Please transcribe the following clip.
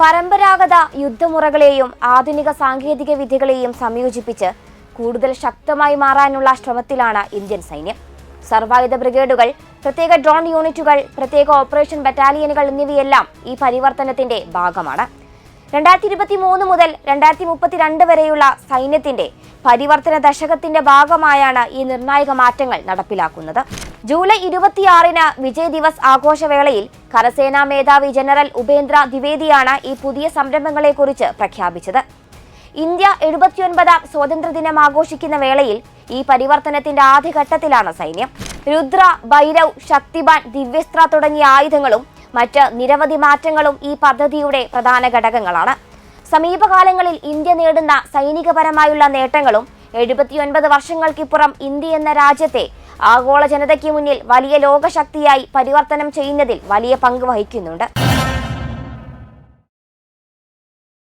പരമ്പരാഗത യുദ്ധമുറകളെയും ആധുനിക സാങ്കേതിക വിദ്യകളെയും സംയോജിപ്പിച്ച് കൂടുതൽ ശക്തമായി മാറാനുള്ള ശ്രമത്തിലാണ് ഇന്ത്യൻ സൈന്യം. സർവായുധ ബ്രിഗേഡുകൾ പ്രത്യേക ഡ്രോൺ യൂണിറ്റുകൾ പ്രത്യേക ഓപ്പറേഷൻ ബറ്റാലിയനുകൾ എന്നിവയെല്ലാം ഈ പരിവർത്തനത്തിന്റെ ഭാഗമാണ്. രണ്ടായിരത്തി ഇരുപത്തി മൂന്ന് മുതൽ രണ്ടായിരത്തി മുപ്പത്തിരണ്ട് വരെയുള്ള സൈന്യത്തിന്റെ പരിവർത്തന ദശകത്തിന്റെ ഭാഗമായാണ് ഈ നിർണായക മാറ്റങ്ങൾ നടപ്പിലാക്കുന്നത്. ജൂലൈ ഇരുപത്തിയാറിന് വിജയ് ദിവസ് ആഘോഷവേളയിൽ കരസേനാ മേധാവി ജനറൽ ഉപേന്ദ്ര ദ്വിവേദിയാണ് ഈ പുതിയ സംരംഭങ്ങളെക്കുറിച്ച് പ്രഖ്യാപിച്ചത്. ഇന്ത്യ എഴുപത്തിയൊൻപതാം സ്വാതന്ത്ര്യദിനം ആഘോഷിക്കുന്ന വേളയിൽ ഈ പരിവർത്തനത്തിന്റെ ആദ്യഘട്ടത്തിലാണ് സൈന്യം. രുദ്ര ഭൈരവ് ശക്തിബാൻ ദിവ്യസ്ത്ര തുടങ്ങിയ ആയുധങ്ങളും മറ്റ് നിരവധി മാറ്റങ്ങളും ഈ പദ്ധതിയുടെ പ്രധാന ഘടകങ്ങളാണ്. സമീപകാലങ്ങളിൽ ഇന്ത്യ നേടുന്ന സൈനികപരമായുള്ള നേട്ടങ്ങളും എഴുപത്തിയൊൻപത് വർഷങ്ങൾക്കിപ്പുറം ഇന്ത്യ എന്ന രാജ്യത്തെ ആഗോള ജനതയ്ക്ക് മുന്നിൽ വലിയ ലോകശക്തിയായി പരിവർത്തനം ചെയ്യുന്നതിൽ വലിയ പങ്ക് വഹിക്കുന്നുണ്ട്.